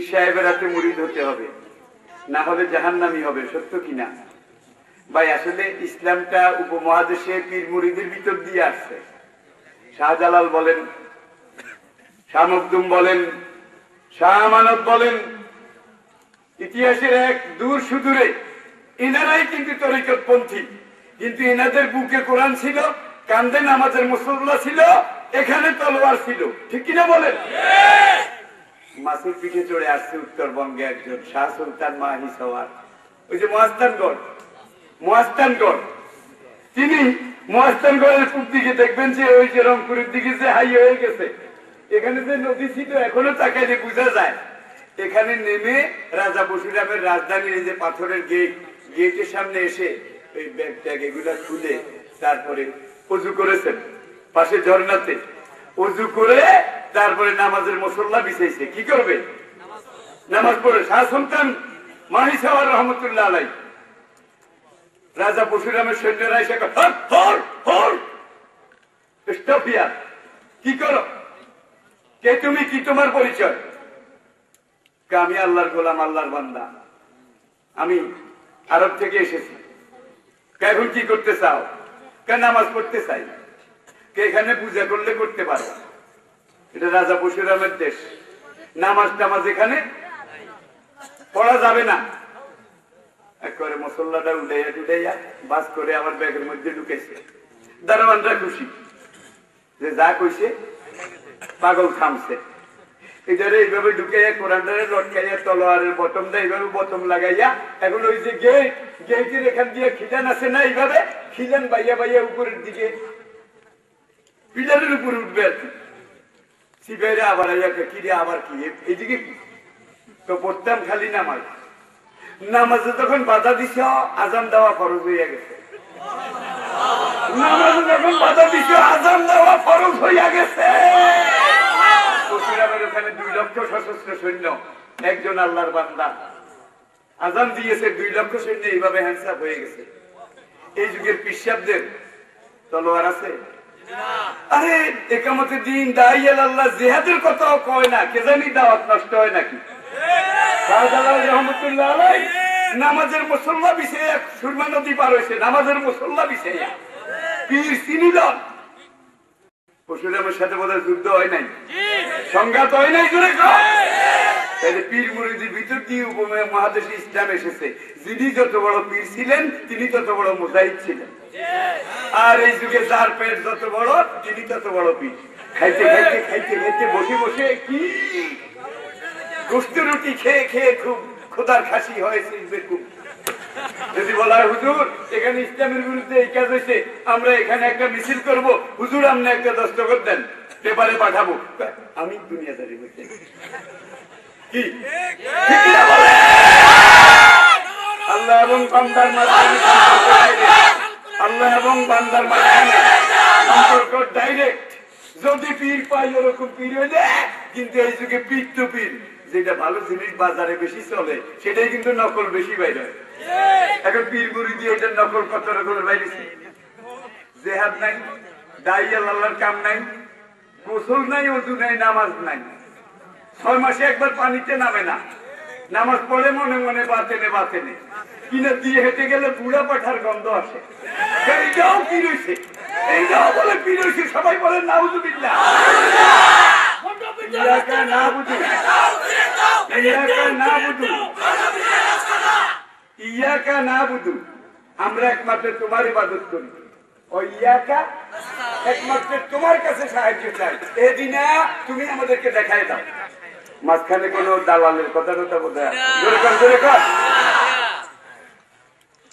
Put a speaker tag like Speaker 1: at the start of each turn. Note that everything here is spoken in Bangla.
Speaker 1: পীর সাহেবের হাতে মুড়িদ হতে হবে। না হলে জাহান্নামি হবে, সত্য কিনা? ভাই, আসলে ইসলামটা উপমহাদেশে পীর মুড়িদের ভিতর দিয়ে আসছে। শাহজালাল বলেন, শাহ মখদুম বলেন, শাহ আমানত বলেন, ইতিহাসের এক দূর সুদূরে এনারাই কিন্তু তরিকতপন্থী, কিন্তু এনাদের বুকে কোরআন ছিল কান্দে নামাজের মুসল্লা ছিল, এখানে তলোয়ার ছিল। ঠিক কিনা বলেন? মাসুর পিঠে চড়ে আসছে উত্তরবঙ্গে একজন শাহ সুলতান মাহি সওয়ার। ওই যে মহাস্তানগড়। মহাস্তানগড়। তিনি মহাস্তানগড়ের পূব দিকে দেখবেন যে ওই যে রংপুরের দিকে যে হাই হয়ে গেছে। এখানে যে নদী ছিল, এখনও তাকাইলে বোঝা যায়। এখানে নেমে রাজা বসুরামের রাজধানীর এই যে পাথরের গেট, গেটের সামনে এসে ওই ব্যাগ ট্যাগ এগুলা খুলে তারপরে অজু করেছেন, পাশে ঝর্ণাতে। অজু করে তারপরে নামাজের মশল্লা বিছাইছে। কি করবে? নামাজ পড়ে শাহ সুলতান মাহি সাওয়ার রহমতুল্লাহ আলাই। রাজা পরশুরামের সৈন্যরা এসে. কি করো? কে তুমি? কি তোমার পরিচয়? আমি আল্লাহর গোলাম, আল্লাহর বান্দা? আমি আরব থেকে এসেছি। এখন কি করতে চাও? কে নামাজ পড়তে চাই? কে এখানে পূজা করলে করতে পারো? এটা রাজা পরশুরামের দেশ। নামাজ টামাজ এখানে পড়া যাবে না। একবারে মশল্লাটা উঠাইয়া টুটাইয়া বাস করে আমার ব্যাগের মধ্যে ঢুকেছে দারোয়ানরা খুশি। যে যা কইছে, পাগল থামছে। এটারে এইভাবে ঢুকাইয়া কোরআনটারে লটকাইয়া তলোয়ারের বটমটা এইভাবে বটম লাগাইয়া এখন ওই যে গেট, গেটের এখান দিয়ে খিলান আছে না এইভাবে? খিলান বাইয়া বাইয়া উপরের দিকে। পিলারের উপরে উঠবে আর কি। আবার কি রে, আবার কি? এ- এইদিকে কি? তো পড়তাম খালি নামাজ। নামাজে যখন বাধা দিছ, আজান দেওয়া ফরজ হইয়া গেছে। নামাজে যখন বাধা দিছ, আজান দেওয়া ফরজ হইয়া গেছে। ওখানে দুই লক্ষ সশস্ত্র সৈন্য, একজন আল্লাহর বান্দা। আজান দিয়েছে, দুই লক্ষ সৈন্য এইভাবে হ্যান্ডসাপ হয়ে গেছে। এই যুগের পিসাবদের তলোয়ার আছে? আরে একামতে দিন দাইয়াল আল্লাহ জেহাদের কথাও কয় না কে জানি দাওয়াত নষ্ট হয় নাকি? রহমতুল্লাহ আলাই নামাজের মুসল্লা বিষয়ে সুরমা নদী পার হয়েছে নামাজের মুসল্লা বিষয়ে। পীর চিনিলন পশুরামের সাথে বোধহয় যুদ্ধ হয় নাই। সংঘাত হয় নাই জোরে কয়। পীর মুরিদির ভিতর দিয়ে উপমে মহাদেশে ইসলাম যিনি যত বড় পীর ছিলেন, তিনি তত বড় মুজাহিদ ছিলেন। আর এই যুগে যার পেট যত বড়, তিনি তত বড় পীর। খাইতে খাইতে খাইতে বসে বসে কি? গোস্ত রুটি খেয়ে খেয়ে খুব খোদার খাসি হয়েছে বেকুব যদি বলা হয়, হুজুর, এখানে ইসলামের বিরুদ্ধে এই কাজ হয়েছে, আমরা এখানে একটা মিছিল করব। হুজুর, আপনি একটা দস্তখত দেন। পেপারে পাঠাবো। আমি দুনিয়াদারি হইতে আল্লাহ এবং বান্দার মাঝখানে আল্লাহ এবং বান্দার মাঝখানে সম্পর্ক ডাইরেক্ট যদি পীর পাই, ওরকম পীর হইলে কিন্তু এই যুগে পীর তো পীর, যেটা ভালো জিনিস বাজারে বেশি চলে, সেটাই কিন্তু নকল বেশি বাইরে হয়। এখন পীর গুড়ি দিয়ে এটা নকল কত রকমের বাইরে জেহাদ নাই, দাইয়াল আল্লাহর কাম নাই, গোসল নাই, অজু নাই, নামাজ নাই। ছয় মাসে একবার পানিতে নামে না। নামাজ পড়ে মনে মনে বাতেনে বাতেনে। কিনা দিয়ে হেঁটে গেলে বুড়া পাঠার গন্ধ আসে। এইটাও কি রয়েছে? এইটাও বলে কি রয়েছে? সবাই বলে নাউজুবিল্লাহ। ইয়াকা না বুঝু না বুঝু ইয়াকা না বুঝু আমরা একমাত্র তোমার ইবাদত করি। ও ইয়াকা একমাত্র তোমার কাছে সাহায্য চাই। এদিনা তুমি আমাদেরকে দেখাই দাও। মাঝখানে কোন দালালের কথা কথা বোধ হয়?